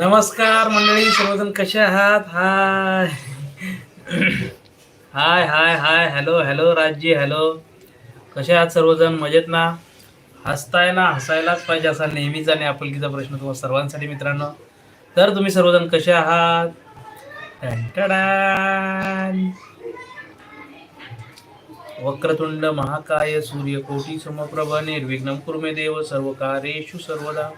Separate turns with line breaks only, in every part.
नमस्कार मंडळी सर्वजण कसे आहात? Hi. Hi hi hi. Hello hello Raj ji hello कसे आहात सर्वजण? मजेत ना? हसताय ना? हसायलाच पाहिजे असा नेहमीचा आणि आपुलकीचा प्रश्न तुम्हाला सर्वांसाठी मित्रांनो. तर तुम्ही सर्वजण कसे आहात? वक्रतुंड महाकाय सूर्यकोटी समप्रभ निर्विघ्न कुर्मे देव सर्व कार्येशु सर्वदा.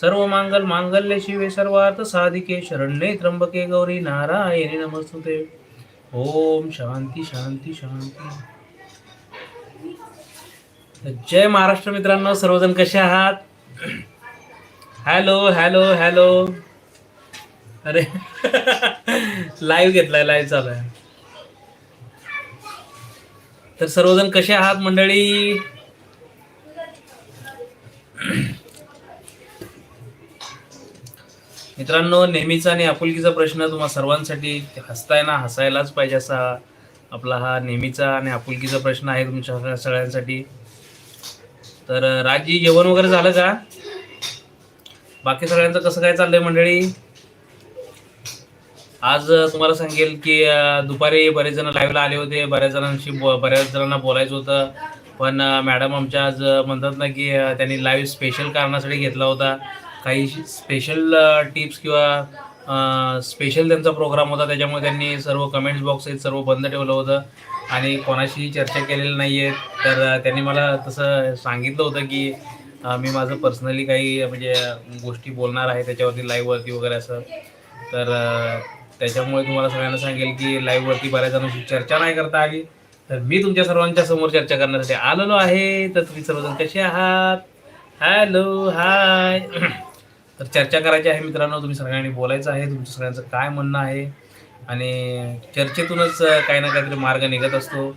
सर्व मांगल मांगल्य शिवे सर्वार्थ साधिके शरण्ये त्र्यंबके गौरी नारायणी नमस्तुते. ओम शांती शांती शांती. जय महाराष्ट्र मित्रांनो सर्वजण कसे आहात? Hello hello hello. अरे लाईव्ह घेतलाय लाईव्ह चालू आहे. तर सर्वजण कसे आहात मंडळी? मित्रांनो नेहमीचा आणि आपुलकीचा प्रश्न तुम्हा सर्वांसाठी हसताय ना हसायलाच पाहिजे असा आपला हा नेहमीचा आणि आपुलकीचा प्रश्न आहे तुमच्या सगळ्यांसाठी. तर राजी जेवण वगैरे झालं का? बाकी सगळ्यांचं कसं काय चाललंय मंडळी? आज तुम्हाला सांगेल की दुपारी बरेच जण लाईव्हला आले होते बऱ्याच जणांशी बो- बऱ्याच जणांना बोलायचं होतं. पण मॅडम आमच्या आज म्हणतात ना की त्यांनी लाईव्ह स्पेशल कारणासाठी घेतला होता. काही स्पेशल टिप्स किंवा स्पेशल त्यांचा प्रोग्राम होता त्याच्यामुळे त्यांनी सर्व कमेंट्स बॉक्स आहेत सर्व बंद ठेवलं होतं. आणि कोणाशीही चर्चा केलेली नाही आहे तर त्यांनी मला तसं सांगितलं होतं की मी माझं पर्सनली काही म्हणजे गोष्टी बोलणार आहे त्याच्यावरती लाईव्हवरती वगैरे असं. तर त्याच्यामुळे तुम्हाला सगळ्यांना सांगेल की लाईव्हवरती बऱ्याच जणांशी चर्चा नाही करता आली. तर मी तुमच्या सर्वांच्या समोर चर्चा करण्यासाठी आलेलो आहे. तर तुम्ही सर्वजण कसे आहात? हॅलो हाय तर चर्चा करायची आहे मित्रांनो. तुम्ही सगळ्यांनी बोलायचं आहे. तुमचं सगळ्यांचं काय म्हणणं आहे? आणि चर्चेतूनच काही ना काहीतरी मार्ग निघत असतो.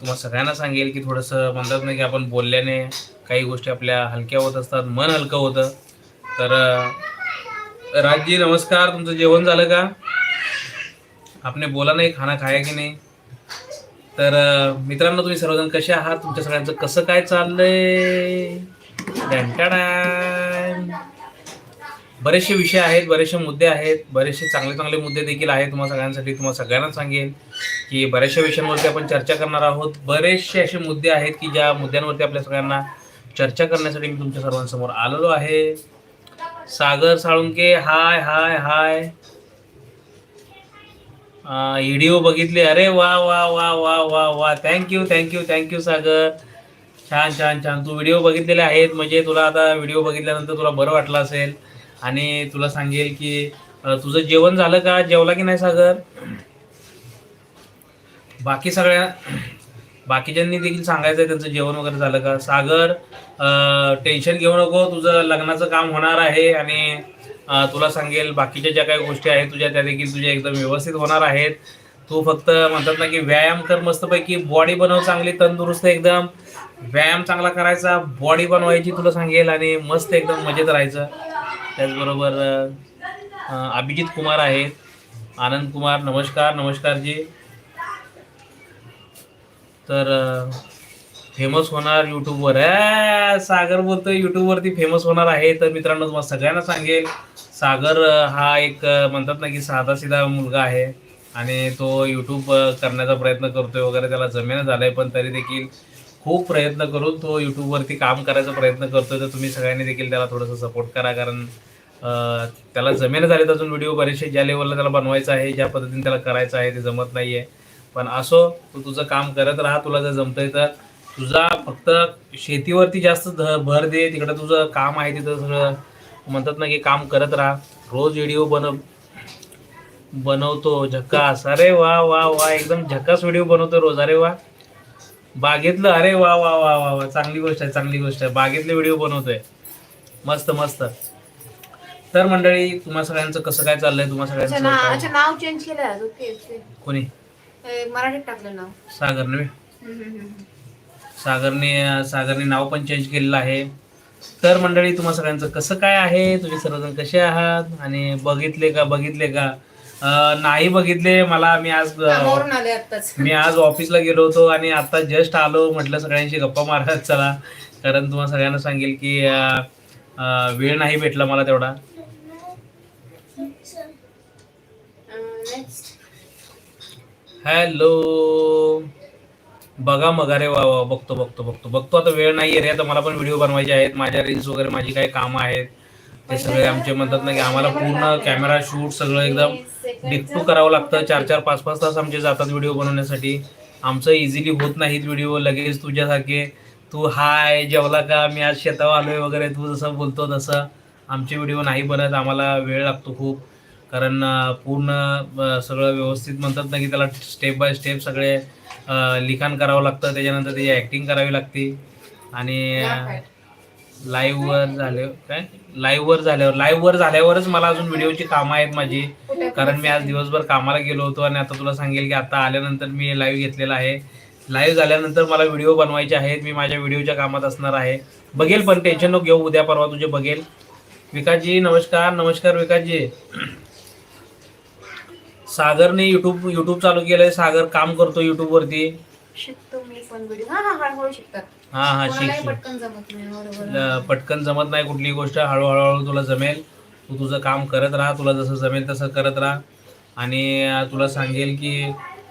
तुम्हाला सगळ्यांना सांगेल की थोडंसं म्हणतात ना की आपण बोलल्याने काही गोष्टी आपल्या हलक्या होत असतात मन हलकं होतं. तर राजजी नमस्कार. तुमचं जेवण झालं का? आपने बोला नाही खाना खाया की नाही? तर मित्रांनो तुम्ही सर्वजण कसे आहात? तुमच्या सगळ्यांचं कसं काय चाललंय? डॅन बरेचसे विषय आहेत बरेचसे मुद्दे आहेत बरेचसे चांगले चांगले मुद्दे देखील आहेत तुम्हाला सगळ्यांसाठी तुम्हाला सगळ्यांना सांगेन की बऱ्याचशा विषयांवरती आपण चर्चा करणार आहोत. बरेचसे असे मुद्दे आहेत की ज्या मुद्द्यांवरती आपल्या सगळ्यांना चर्चा करण्यासाठी मी तुमच्या सर्वांसमोर आलेलो आहे. सागर साळुंके हाय हाय हाय. व्हिडिओ बघितले. अरे वा वा वा वा वा वा. Thank you thank you thank you Sagar. छान छान छान. तू व्हिडिओ बघितलेले आहेत. म्हणजे तुला आता व्हिडिओ बघितल्यानंतर तुला बरं वाटलं असेल. आणि तुला सांगेल की तुझं जेवण झालं का? जेवला की नाही सागर? बाकी सगळ्या बाकीच्यांनी देखील सांगायचं आहे त्यांचं जेवण वगैरे झालं का? सागर टेन्शन घेऊ नको तुझं लग्नाचं काम होणार आहे आणि तुला सांगेल बाकीच्या ज्या काही गोष्टी आहेत तुझ्या त्या देखील तुझ्या एकदम व्यवस्थित होणार आहेत. तू फक्त म्हणतात ना की व्यायाम कर मस्तपैकी बॉडी बनव चांगली तंदुरुस्त एकदम. व्यायाम चांगला करायचा बॉडी बनवायची तुला सांगेल आणि मस्त एकदम मजेत राहायचं. त्याचबरोबर अभिजित कुमार आहेत. आनंद कुमार नमस्कार नमस्कार जी तर फेमस होणार यूट्यूबवर सागर बोलतोय यूट्यूबवरती फेमस होणार आहे. तर मित्रांनो तुम्हाला सगळ्यांना सांगेल सागर हा एक म्हणतात ना की साधा सिधा मुलगा आहे. आणि तो यूट्यूब करण्याचा प्रयत्न करतोय वगैरे. त्याला जमेन आहे पण तरी देखील खूप प्रयत्न करून तो यूट्यूबवरती काम करायचा प्रयत्न करतोय तर तुम्ही सगळ्यांनी देखील त्याला थोडंसं सपोर्ट करा कारण त्याला जमेन झालेत अजून व्हिडिओ बरेचसे ज्या लेवलला त्याला बनवायचं आहे ज्या पद्धतीने त्याला करायचं आहे ते जमत नाही आहे पण असो तू तुझं काम करत राहा तुला जर जमतंय तर तुझा फक्त शेतीवरती जास्त ध- भर दे तिकडं तुझं काम आहे तिथं सगळं म्हणतात ना की काम करत राहा. रोज व्हिडिओ बनव बनवतो झकास. अरे वा वा वा एकदम झकास व्हिडिओ बनवतो रोज. अरे वा. बागेतलं अरे वा वा वा वा वा चांगली गोष्ट आहे चांगली गोष्ट आहे. बागेतले व्हिडिओ बनवतोय. मस्त मस्त. तर मंडळी तुम्हा सगळ्यांचं कसं काय चाललंय? तुम्हा
अच्छा
सगळ्यांचं
ना नाव चेंज केलं आहे ओके ओके.
कोणी?
मराठीत टाकलं नाव.
सागरने.
हम्म, हम्म, हम्म.
सागरने सागरने नाव पण चेंज केलेलं आहे. तर मंडळी तुम्हा सगळ्यांचं कसं काय आहे? तुम्ही सर्वजण कसे आहात? आणि बघितले का बघितले का? नाही बघितले. मला मी आज अं,
कामावरून आले आत्ताच.
मी आज ऑफिसला गेलो होतो आणि आता जस्ट आलो. म्हटलं सगळ्यांशी गप्पा मारत चला. कारण तुम्हाला सगळ्यांना सांगेल की वेळ नाही भेटला मला तेवढा. हॅलो. बघा मग. अरे वा वा बघतो बघतो बघतो. बघतो आता वेळ नाही रे. आता मला पण व्हिडिओ बनवायचे आहेत. माझ्या रील्स वगैरे माझी काही कामं आहेत. ते सगळे आमचे म्हणतात ना की आम्हाला पूर्ण कॅमेरा शूट सगळं एकदम डिक्टू करावं लागतं. चार चार पाच पाच तास आमचे जातात व्हिडिओ बनवण्यासाठी. आमचं इझिली होत नाहीत व्हिडिओ लगेच तुझ्यासारखे तू हाय जेवला का? मी आज शेतावर आलोय वगैरे. तू जसं बोलतो तसं आमचे व्हिडिओ नाही बनत. आम्हाला वेळ लागतो खूप. कारण पूर्ण सगळं व्यवस्थित म्हणतात ना की त्याला स्टेप बाय स्टेप सगळे लिखाण करावं लागतं. त्याच्यानंतर त्याची ॲक्टिंग करावी लागते. आणि लाईव्हवर झाले काय? लाईव्हवर झाल्यावर लाईव्हवर झाल्यावरच मला अजून व्हिडिओची कामं आहेत माझी. कारण मी आज दिवसभर कामाला गेलो होतो आणि आता तुला सांगेल की आता आल्यानंतर मी लाईव्ह घेतलेला आहे. लाईव्ह झाल्यानंतर मला व्हिडिओ बनवायचे आहेत. मी माझ्या व्हिडिओच्या कामात असणार आहे. बघेल पण टेन्शन नको घेऊ. उद्या परवा तुझे बघेल. विकासजी नमस्कार. नमस्कार विकासजी. सागरने युट्यूब युट्यूब चालू केलंय. सागर काम करतो युट्यूब वरती.
शिकतो. पण व्हिडिओ हा हा हळूहळू शिकतात.
हा हा शिक
कोणालाही
शिक
पटकन जमत नाही बरोबर
ल- पटकन जमत नाही कुठली गोष्ट हळूहळू हळू तुला जमेल. तू तुझं काम करत राहा तुला जसं जमेल तसं करत राहा. आणि अं, तुला सांगेल की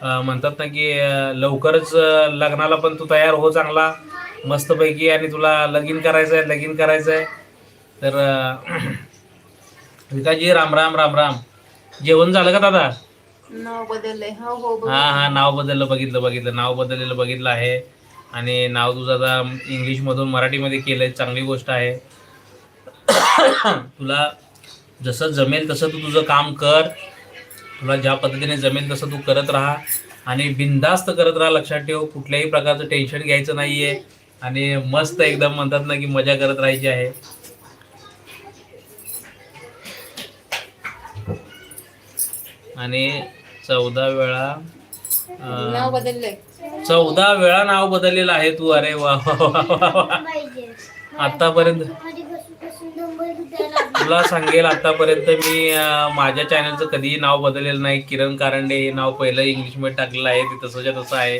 अं, म्हणतात ना की अं, लवकरच अं, लग्नाला पण तू तयार हो चांगला. मस्तपैकी आणि तुला लगीन करायचं आहे लगीन करायचं आहे तर अं, विकासजी राम राम राम राम. जेवण झालं का दादा?
नाव बदललंय. हो हो
हा हा नाव बदललं बघितलं बघितलं. नाव बदललेलं बघितलं आहे. आणि नाव तुझं आता इंग्लिशमधून मराठीमध्ये केलंय. चांगली गोष्ट आहे. तुला जसं जमेल तसं तू तुझं काम कर. तुला ज्या पद्धतीने जमेल तसं तू करत राहा. आणि बिनधास्त करत राहा लक्षात ठेव. कुठल्याही प्रकारचं टेन्शन घ्यायचं नाहीये. आणि मस्त एकदम म्हणतात ना की मजा करत राहायची आहे. आणि चौदा वेळा अं,
नाव बदललंय.
चौदा वेळा नाव बदललेलं आहे तू अरे वा वा वा वा वा. आतापर्यंत तुला सांगेल आतापर्यंत मी अं, माझ्या चॅनलचं कधीही नाव बदललेलं नाही. किरण कारंडे हे नाव पहिलं इंग्लिशमध्ये टाकलेलं आहे ते तसंच्या तसं आहे.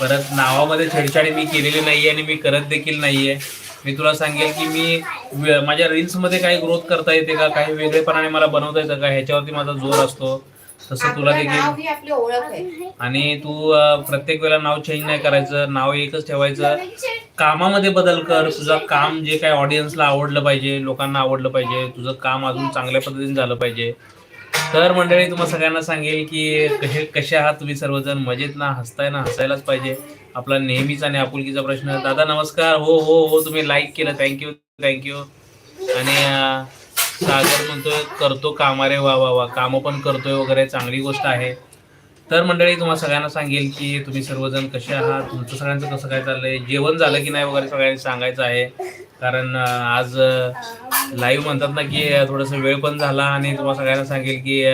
परत नावामध्ये छेडछाडी मी केलेली नाही आणि मी करत देखील नाही आहे मी तुला सांगेल की मी वे- माझ्या रील्समध्ये काही ग्रोथ करता येते का? काही वेगळेपणाने मला बनवता येतं का? ह्याच्यावरती माझा जोर असतो. तसं तुला
आपलं नाव
देखील
ही आपली ओळख आहे.
आणि तू अं, प्रत्येक वेळेला नाव चेंज नाही करायचं नाव एकच ठेवायचं. कामामध्ये बदल कर तुझं काम जे काय ऑडियन्सला आवडलं पाहिजे लोकांना आवडलं पाहिजे तुझं काम अजून चांगल्या पद्धतीने झालं पाहिजे. तर मंडळी तुम्हाला सगळ्यांना सांगेल की कसे कसे आहात तुम्ही सर्वजण? मजेत ना? हसताय ना? हसायलाच पाहिजे. आपला नेहमीचा आणि आपुलकीचा प्रश्न. दादा नमस्कार. हो हो हो तुम्ही लाईक केलं. थँक्यू थँक्यू आणि अं, सागर म्हणतोय करतो कामारे वा वा वा. कामं पण करतोय वगैरे चांगली गोष्ट आहे. तर मंडळी तुम्हाला सगळ्यांना सांगेल की तुम्ही सर्वजण कसे आहात? तुमचं सगळ्यांचं कसं काय चाललंय? जेवण झालं की नाही वगैरे सगळ्यांनी सांगायचं आहे. कारण आज लाईव्ह म्हणतात ना की अं, थोडंसं वेळ पण झाला आणि तुम्हाला सगळ्यांना सांगेल की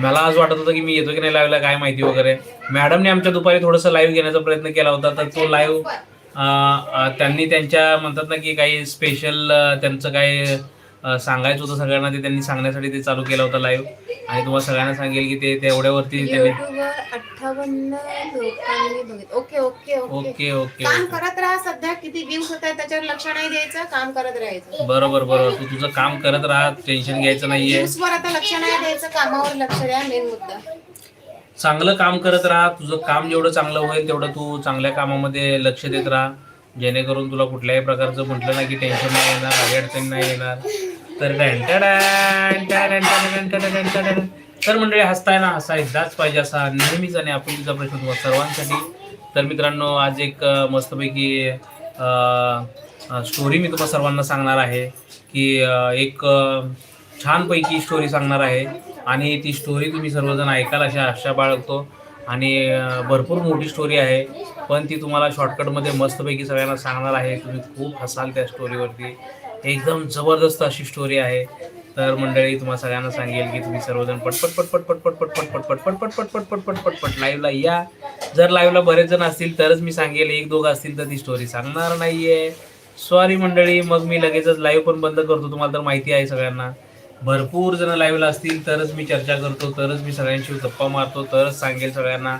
मला आज वाटत होतं की मी येतो की नाही लाईव्हला काय माहिती वगैरे. मॅडमने आमच्या दुपारी थोडंसं लाईव्ह घेण्याचा प्रयत्न केला होता तर तो लाईव्ह त्यांनी त्यांच्या म्हणतात ना की काही स्पेशल त्यांचं काही अं, सांगायचं होतं सगळ्यांना ते त्यांनी सांगण्यासाठी ते चालू केलं होतं लाईव्ह आणि तुम्हाला सगळ्यांना सांगेल की ते तेवढ्यावरती त्यांनी
अठ्ठावन्न लोकांनी बघितलं. Okay okay okay.
Okay okay
काम करत राहा सध्या किती व्ह्यूज होत आहेत त्याच्यावर लक्ष नाही द्यायचं काम करत राहायचं.
बरोबर बरोबर. तू तुझं काम करत राहा टेन्शन घ्यायचं नाहीये.
व्ह्यूज वर आता लक्ष नाही द्यायचं कामावर लक्ष द्या मेन मुद्दा.
चांगलं काम करत राहा तुझं काम जेवढं चांगलं होईल तेवढं तू चांगल्या कामामध्ये लक्ष देत राहा जेणेकरून तुला कुठल्याही प्रकारचं म्हटलं ना की टेन्शन नाही येणार अडचण नाही येणार तर तर मंडळी हसताय ना हसायलाच पाहिजे असा नेहमीच आणि आपुलकीचा प्रश्न तुम्हाला सर्वांसाठी तर मित्रांनो आज एक मस्तपैकी स्टोरी मी तुम्हाला सर्वांना सांगणार आहे की एक छानपैकी स्टोरी सांगणार आहे आणि ती स्टोरी तुम्ही सर्वजण ऐकाल अशा आशा बाळगतो आणि भरपूर मोठी स्टोरी आहे पण ती तुम्हाला शॉर्टकटमध्ये मस्तपैकी सगळ्यांना सांगणार आहे तुम्ही खूप हसाल त्या स्टोरीवरती एकदम जबरदस्त अशी स्टोरी आहे तर मंडळी तुम्हाला सगळ्यांना सांगेल की तुम्ही सर्वजण पटपट पटपट पटपट पटपट पटपट पटपट पटपट पटपट पटपट लाईव्हला या जर लाईव्हला बरेच जण असतील तरच मी सांगेल एक दोघं असतील तर ती स्टोरी सांगणार नाही आहे सॉरी मंडळी मग मी लगेचच लाईव्ह पण बंद करतो तुम्हाला तर माहिती आहे सगळ्यांना भरपूर जण लाईव्हला असतील तरच मी चर्चा करतो तरच मी सगळ्यांशी गप्पा मारतो तरच सांगेल सगळ्यांना.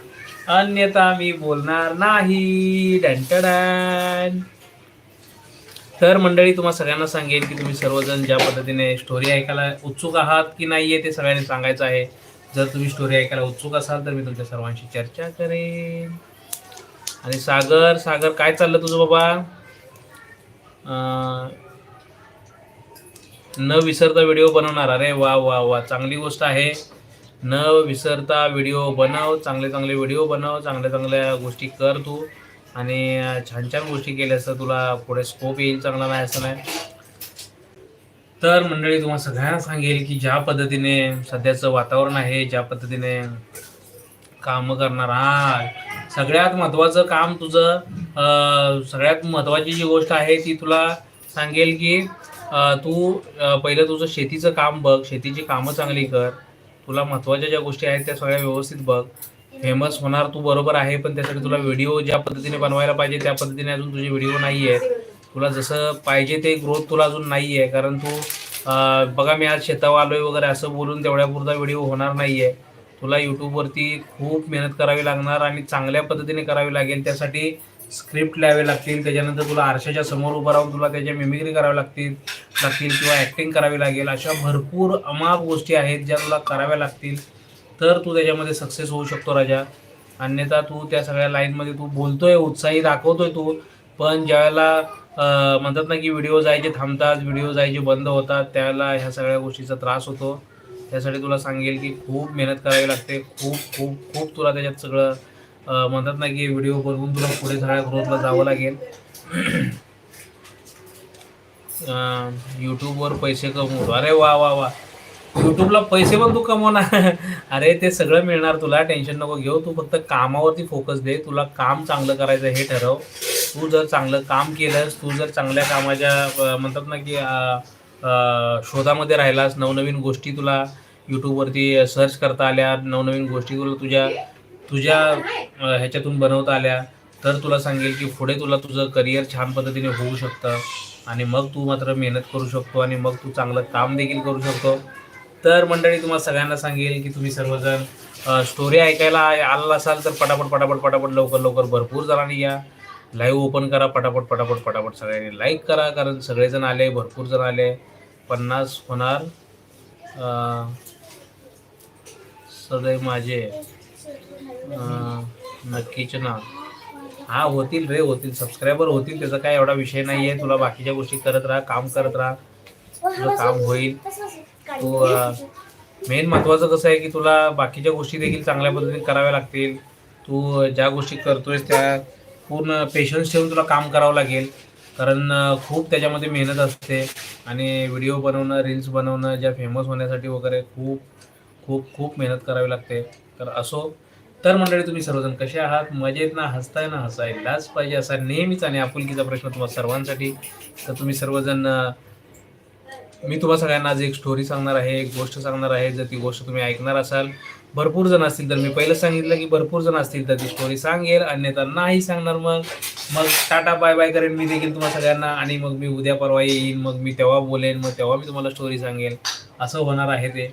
अन्यथा मी बोलणार नाही. डॅन तर मंडळी तुम्हाला सगळ्यांना सांगेल की तुम्ही सर्वजण ज्या पद्धतीने स्टोरी ऐकायला उत्सुक आहात की नाही आहे ते सगळ्यांनी सांगायचं आहे. जर तुम्ही स्टोरी ऐकायला उत्सुक असाल तर मी तुमच्या सर्वांशी चर्चा करेन. आणि सागर सागर काय चाललं तुझं बाबा? न विसरता व्हिडिओ बनवणार. अरे वा वा वा. चांगली गोष्ट आहे. न विसरता व्हिडिओ बनव. चांगले चांगले व्हिडिओ बनव. चांगल्या चांगल्या गोष्टी कर तू. आणि छान छान गोष्टी केल्यास तर तुला पुढे स्कोप येईल चांगला नाही असं नाही. तर मंडळी तुम्हाला सगळ्यांना सांगेल की ज्या पद्धतीने सध्याचं वातावरण आहे ज्या पद्धतीने काम करणार हा सगळ्यात महत्त्वाचं काम तुझं सगळ्यात महत्त्वाची जी गोष्ट आहे ती तुला सांगेल की तू पहिलं तुझं शेतीचं काम बघ शेतीची कामं चांगली कर. तुला महत्त्वाच्या ज्या गोष्टी आहेत त्या सगळ्या व्यवस्थित बघ. फेमस होणार तू बरोबर आहे पण त्यासाठी तुला व्हिडिओ ज्या पद्धतीने बनवायला पाहिजे त्या पद्धतीने अजून तुझे व्हिडिओ नाही आहेत तुला जसं पाहिजे ते ग्रोथ तुला अजून नाही आहे कारण तू बघा मी आज शेतावर आलोय वगैरे असं बोलून तेवढ्यापुरता व्हिडिओ होणार नाही आहे तुला यूट्यूबवरती खूप मेहनत करावी लागणार आणि चांगल्या पद्धतीने करावी लागेल. त्यासाठी स्क्रिप्ट लिहावे लागतील त्याच्यानंतर तुला आरशाच्या समोर उभं राहून तुला त्याच्या मिमिक्री करावी लागतील लागतील किंवा ॲक्टिंग करावी लागेल अशा भरपूर अमाप गोष्टी आहेत ज्या तुला कराव्या लागतील. तर तू त्याच्यामध्ये सक्सेस होऊ शकतो राजा. अन्यथा तू त्या सगळ्या लाईनमध्ये तू बोलतोय उत्साही दाखवतोय तू. पण ज्यावेळेला म्हणतात ना की व्हिडिओ जायचे थांबतात व्हिडिओ जायचे बंद होतात त्यावेळेला ह्या सगळ्या गोष्टीचा त्रास होतो. त्यासाठी तुला सांगेल की खूप मेहनत करावी लागते खूप खूप खूप तुला त्याच्यात सगळं म्हणतात ना की व्हिडिओ बनवून तुला पुढे सगळ्या ग्रोथला जावं लागेल. यूट्यूबवर पैसे कमवू अरे वा वा वा. यूट्यूबला पैसे पण तू कमवणार. अरे ते सगळं मिळणार तुला. टेन्शन नको घेऊ. तू फक्त कामावरती फोकस दे. तुला काम चांगलं करायचं हे ठरव. तू जर चांगलं काम केलंस तू जर चांगल्या कामाच्या म्हणतात ना की शोधामध्ये राहिलास नवनवीन गोष्टी तुला यूट्यूबवरती सर्च करता आल्या नवनवीन गोष्टी तुला तुझ्या तुझ्या ह्याच्यातून बनवता आल्या तर तुला सांगेल की पुढे तुला तुझं करिअर छान पद्धतीने होऊ शकतं. आणि मग तू मात्र मेहनत करू शकतो आणि मग तू चांगलं काम देखील करू शकतो. तर मंडळी तुम्हाला सगळ्यांना सांगेल की तुम्ही सर्वजण स्टोरी ऐकायला आला असाल तर पटापट पटापट पटापट लवकर लवकर भरपूर जणांनी या. लाईव्ह ओपन करा पटापट पटापट पटापट सगळ्यांनी लाईक करा कारण सगळेजण आले भरपूर जण आले. पन्नास होणार सदैव माझे. नक्कीच ना. हा होतील रे होतील. सबस्क्रायबर होतील त्याचा काय एवढा विषय नाही आहे तुला बाकीच्या गोष्टी करत राहा काम करत राहा. तुझं काम होईल. तू मेन महत्वाचं कसं आहे की तुला बाकीच्या गोष्टी देखील चांगल्या पद्धतीने कराव्या लागतील. तू ज्या गोष्टी करतोयस त्या पूर्ण पेशन्स ठेवून तुला काम करावं लागेल. कारण खूप त्याच्यामध्ये मेहनत असते. आणि व्हिडिओ बनवणं रील्स बनवणं ज्या फेमस होण्यासाठी वगैरे खूप खूप खूप मेहनत करावी लागते. तर असो तर मंडळी तुम्ही सर्वजण कसे आहात? मजेत ना? हसताय ना? हसायलाच पाहिजे असा नेहमीच आणि आपुलकीचा प्रश्न तुम्हाला सर्वांसाठी. तर तुम्ही सर्वजण मी तुम्हा सगळ्यांना आज एक स्टोरी सांगणार आहे एक गोष्ट सांगणार आहे. जर ती गोष्ट तुम्ही ऐकणार असाल भरपूर जण असतील तर मी पहिलं सांगितलं की भरपूर जण असतील तर ती स्टोरी सांगेल. अन्यथा नाही सांगणार मग. मग टाटा बाय बाय करेन मी देखील तुम्हाला सगळ्यांना आणि मग मी उद्या परवा येईन मग मी तेव्हा बोलेन मग तेव्हा मी तुम्हाला स्टोरी सांगेल. असं होणार आहे ते.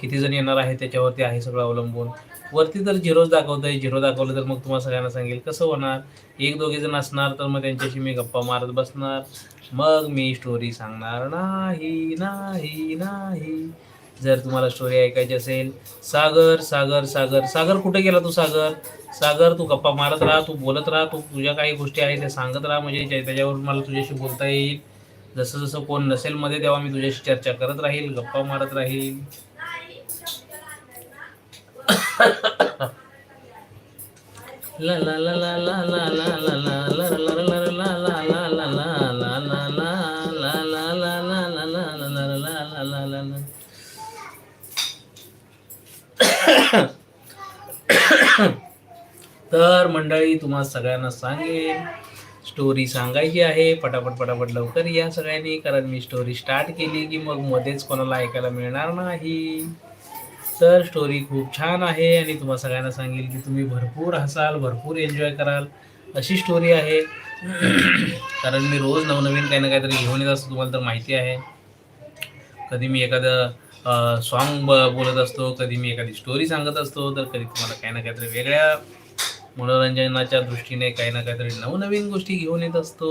किती जण येणार आहे त्याच्यावरती आहे सगळं अवलंबून. वरती तर झिरोच दाखवतंय झिरो दाखवलं तर मग तुम्हाला सगळ्यांना सांगेल कसं होणार? एक दोघे जण असणार तर मग त्यांच्याशी मी गप्पा मारत बसणार. मग मी स्टोरी सांगणार नाही नाही नाही. जर तुम्हाला स्टोरी ऐकायची असेल सागर सागर सागर सागर कुठे गेला तू सागर? सागर तू गप्पा मारत राहा तू बोलत राहा तू तुझ्या काही गोष्टी आहेत त्या सांगत राहा म्हणजे त्याच्यावर मला तुझ्याशी बोलता येईल. जसं जसं कोण नसेल मध्ये तेव्हा मी तुझ्याशी चर्चा करत राहील गप्पा मारत राहील. La la ला la la ला la la la la la तर मंडळी तुम्हा सगळ्यांना सांगेन स्टोरी सांगायची आहे पटापट पटापट लवकर या सगळ्यांनी कारण मी स्टोरी स्टार्ट केली की मग मध्येच कोणाला ऐकायला मिळणार नाही तर स्टोरी खूप छान आहे आणि तुम्हा सगळ्यांना सांगेल की तुम्ही भरपूर हसाल भरपूर एन्जॉय कराल. अशी स्टोरी आहे. कारण मी रोज नवनवीन काही ना काहीतरी घेऊन येत असतो तुम्हाला तर माहिती आहे. कधी मी एखादं सॉन्ग बोलत असतो कधी मी एखादी स्टोरी सांगत असतो तर कधी तुम्हाला काही ना काहीतरी वेगळ्या मनोरंजनाच्या दृष्टीने काही ना काहीतरी नवनवीन गोष्टी घेऊन येत असतो.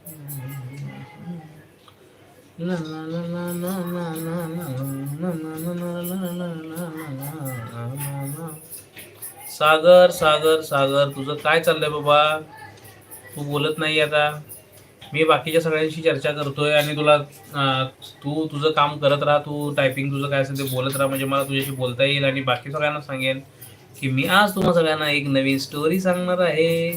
सागर सागर सागर तुझं काय चाललंय बाबा तू बोलत नाही आता मी बाकीच्या सगळ्यांशी चर्चा करतोय आणि तुला तू तुझं काम करत राहा तू टायपिंग तुझं काय असेल ते बोलत राहा म्हणजे मला तुझ्याशी बोलता येईल आणि बाकी सगळ्यांना सांगेन की मी आज तुम्हा सगळ्यांना एक नवीन स्टोरी सांगणार आहे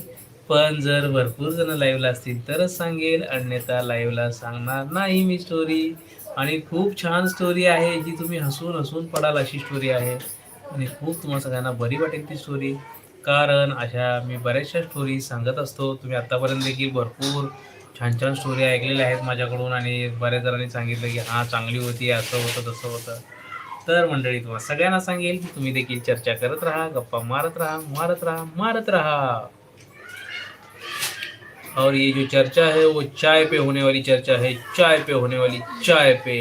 पण जर भरपूर जण लाईव्हला असतील तरच सांगेल. अन्यथा लाईव्हला सांगणार नाही मी स्टोरी आणि खूप छान स्टोरी आहे जी तुम्ही हसून हसून पडाल अशी स्टोरी आहे. आणि खूप तुम्हाला सगळ्यांना बरी वाटेल ती स्टोरी कारण अशा मी बऱ्याचशा स्टोरी सांगत असतो. तुम्ही आत्तापर्यंत देखील भरपूर छान छान स्टोरी ऐकलेल्या आहेत माझ्याकडून आणि बऱ्याच जणांनी सांगितलं की हां चांगली होती असं होतं तसं होतं. तर मंडळी तुम्हाला सगळ्यांना सांगेल की तुम्ही देखील चर्चा करत राहा गप्पा मारत राहा मारत राहा मारत राहा. और ये जो चर्चा है वो चाय पे होने वाली चर्चा है चाय पे होने वाली चाय पे।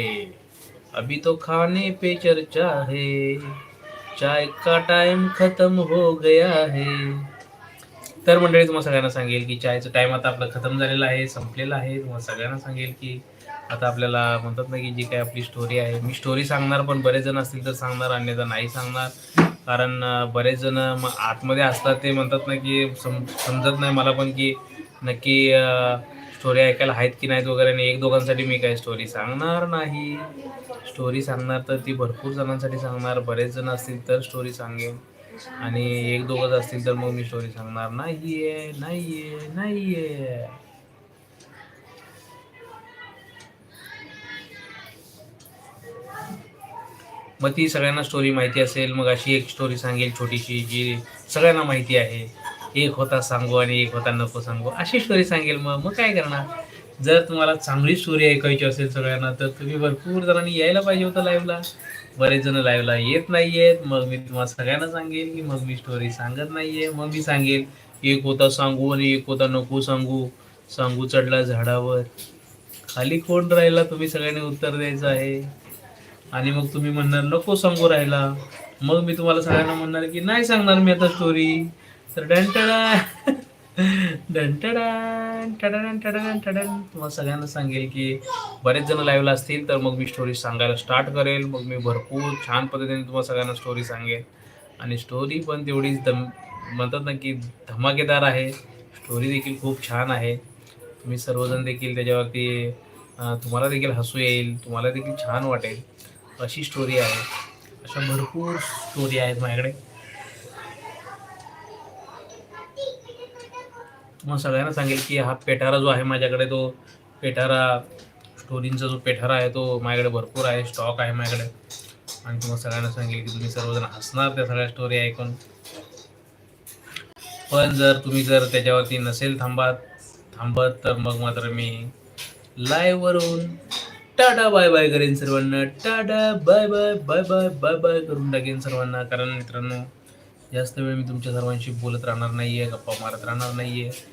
अभी तो खाने पे चर्चा है चाय का टाइम खत्म हो गया है। तर मंडळी तुम्हाला सगळ्यांना सांगेल की चायचं टाइम आता आपला खतम झालेला आहे संपलेला आहे. तुम्हाला सगळ्यांना सांगेल की आता आपल्याला म्हणतात ना की जी काय आपली स्टोरी आहे मी स्टोरी सांगणार पण बरेच जण असतील तर सांगणार अन्यथा नाही सांगणार. कारण बरेच जण मग आतमध्ये असतात ते म्हणतात ना की सम समजत नाही मला पण की नक्की स्टोरी ऐकायला आहेत की नाहीत वगैरे आणि एक दोघांसाठी मी काही स्टोरी सांगणार नाही. स्टोरी सांगणार तर ती भरपूर जणांसाठी सांगणार बरेच जण असतील तर स्टोरी सांगेन. आणि एक दोघंच असतील तर मग मी स्टोरी सांगणार. नाहीये नाहीये नाहीये. मग ती सगळ्यांना स्टोरी माहिती असेल मग अशी एक स्टोरी सांगेल छोटीशी जी सगळ्यांना माहिती आहे. एक होता सांगू आणि एक होता नको सांगू. अशी स्टोरी सांगेल मग. मग काय करणार? जर तुम्हाला चांगली स्टोरी ऐकायची असेल सगळ्यांना तर तुम्ही भरपूर जणांनी यायला पाहिजे होतं लाईव्हला बरेच जण लाईव्हला येत नाही आहेत मग मी तुम्हाला सगळ्यांना सांगेल की मग मी स्टोरी सांगत नाहीये. मग मी सांगेल एक होता सांगू आणि एक होता नको सांगू. सांगू चढला झाडावर. खाली कोण राहिला? तुम्ही सगळ्यांनी उत्तर द्यायचं आहे. आणि मग तुम्ही म्हणणार नको सांगू राहिला. मग मी तुम्हाला सगळ्यांना म्हणणार की नाही सांगणार मी आता स्टोरी तर डंटडा डंटडा टडन टडन टडन तुम्हाला सगळ्यांना सांगेल की बरेच जण लाईव्हला असतील तर मग मी स्टोरी सांगायला स्टार्ट करेल. मग मी भरपूर छान पद्धतीने तुम्हाला सगळ्यांना स्टोरी सांगेल. आणि स्टोरी पण तेवढीच दम म्हणतात ना की धमाकेदार आहे. स्टोरी देखील खूप छान आहे. तुम्ही सर्वजण देखील त्याच्यावरती तुम्हाला देखील हसू येईल. तुम्हाला देखील छान वाटेल. अशी स्टोरी आहे. अशा भरपूर स्टोरी आहेत माझ्याकडे. मग सगळ्यांना सांगेल की हा पेठारा जो आहे माझ्याकडे तो पेठारा स्टोरींचा जो पेठारा आहे तो माझ्याकडे भरपूर आहे स्टॉक आहे माझ्याकडे. आणि तुम्हाला सगळ्यांना सांगेल की तुम्ही सर्वजण हसणार त्या सगळ्या स्टोरी ऐकून. पण जर तुम्ही जर त्याच्यावरती नसेल थांबत थांबत तर मग मात्र मी लाईव्हवरून टाटा बाय बाय करेन सर्वांना. Tata bye bye bye bye bye bye करून टाकेन सर्वांना. कारण मित्रांनो जास्त वेळ मी तुमच्या सर्वांशी बोलत राहणार नाही आहे गप्पा मारत राहणार नाही आहे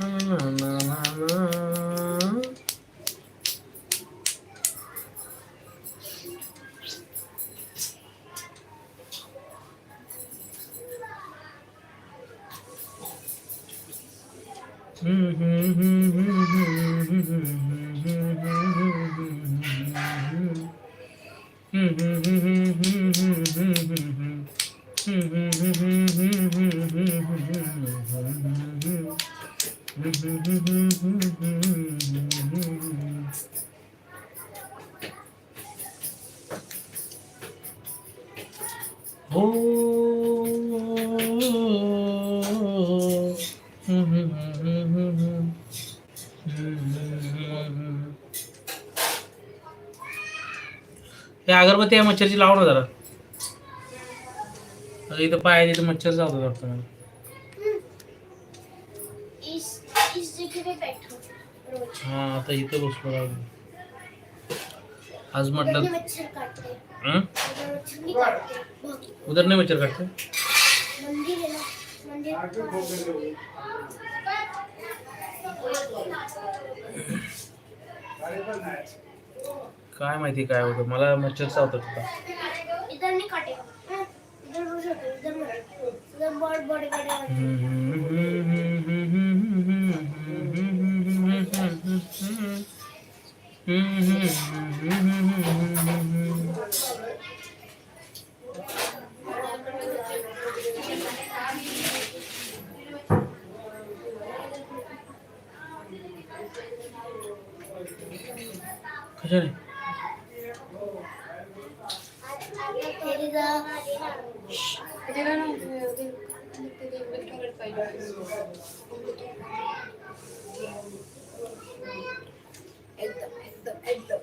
Mm-hmm. हे अगरबत्ती या मच्छरची लावणं जरा. इथं पाय तिथं मच्छर जाऊ वाटतं मला. हा आता इथं बसलो लागलो आज म्हटलं
उदर नाही
मच्छर काढते?
मंदिर
काय माहिती काय होतं? मला मच्छर चावत होता
इधर একদম একদম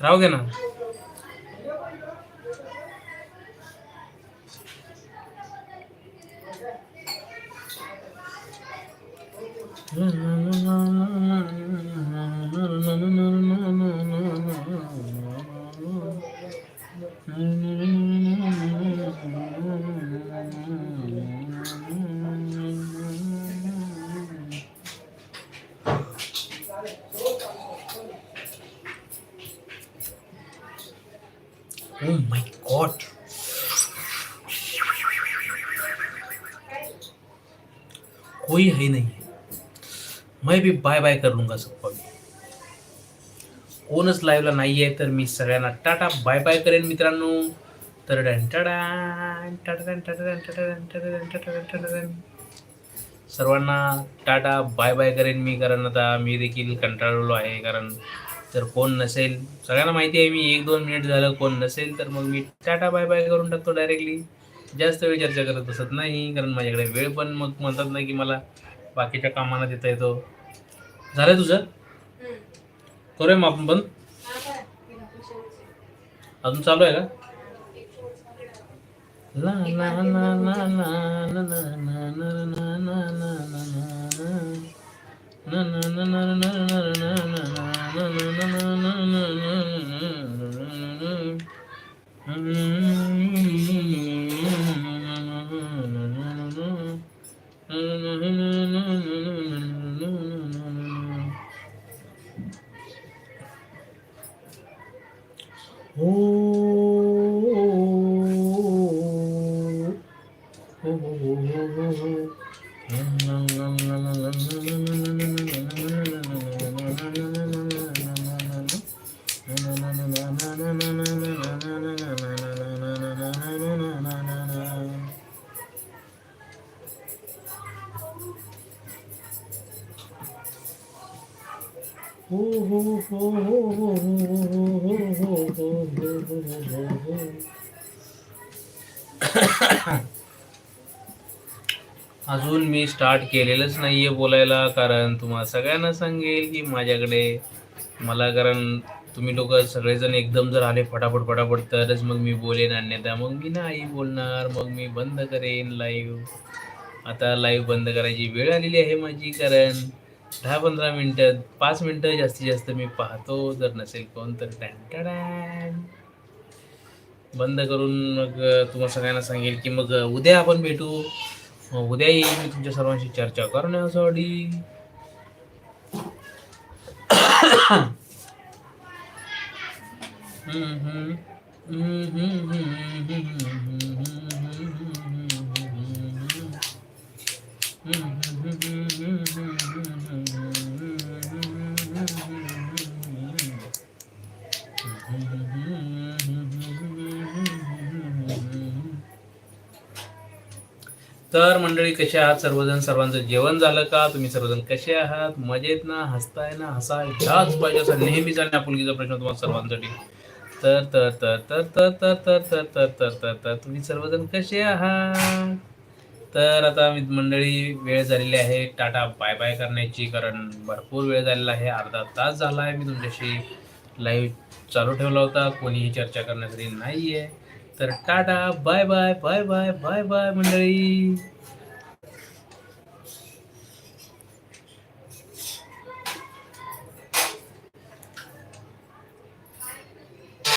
রাখোগে না হুম ओ माय गॉड कोई है नहीं। मैं भी बाय बाय कर लूंगा सबको कोणच लाईव्हला नाही आहे तर मी सगळ्यांना टाटा बाय बाय करेन मित्रांनो। तर सर्वांना टाटा बाय बाय करेन मी कारण आता मी देखील कंटाळलो आहे कारण तर कोण नसेल सगळ्यांना माहिती आहे मी एक दोन मिनिट झालं कोण नसेल तर मग मी टाटा बाय बाय करून टाकतो डायरेक्टली जास्त वेळ चर्चा करत बसत नाही कारण माझ्याकडे वेळ पण मग म्हणतात ना की मला बाकीच्या कामांना देता येतो झालं तुझं करूया मग आपण बंद अजून चालू आहे का ला ला ला ला ला ला ला ला ला ला ला ला Mm-hmm. अजून मी स्टार्ट केलेलंच नाही आहे बोलायला कारण तुम्हाला सगळ्यांना सांगेल की माझ्याकडे मला कारण तुम्ही लोक सगळेजण एकदम जर आले फटाफट फटाफट तरच मग मी बोलेन. अन्यथा मग मी नाही बोलणार मग मी बंद करेन लाईव्ह आता लाईव्ह बंद करायची वेळ आलेली आहे माझी कारण दहा पंधरा मिनटं पाच मिनटं जास्तीत जास्त मी पाहतो जर नसेल कोण तर टॅन बंद करून मग तुम्हाला सगळ्यांना सांगेल की मग उद्या आपण भेटू मग उद्या येईल मी तुमच्या सर्वांशी चर्चा करण्यासाठी तर मंडळी कसे आहात सर्वजण सर्वांचं जेवण झालं का तुम्ही सर्वजण कसे आहात मजेत ना हसताय ना हसा ह्याच पाहिजे असा नेहमीच आणि आपुलकीचा प्रश्न तुम्हाला सर्वांसाठी तर तर तर तर तर तर तर तर तर तर तर तर तुम्ही सर्वजण कसे आहात तर आता मी मंडळी वेळ झालेली आहे टाटा बाय बाय करण्याची कारण भरपूर वेळ झालेला आहे अर्धा तास झाला आहे मी तुमच्याशी लाईव्ह चालू ठेवला होता कोणीही चर्चा करण्यासाठी नाही आहे तर tata bye bye bye bye bye bye मंडळी.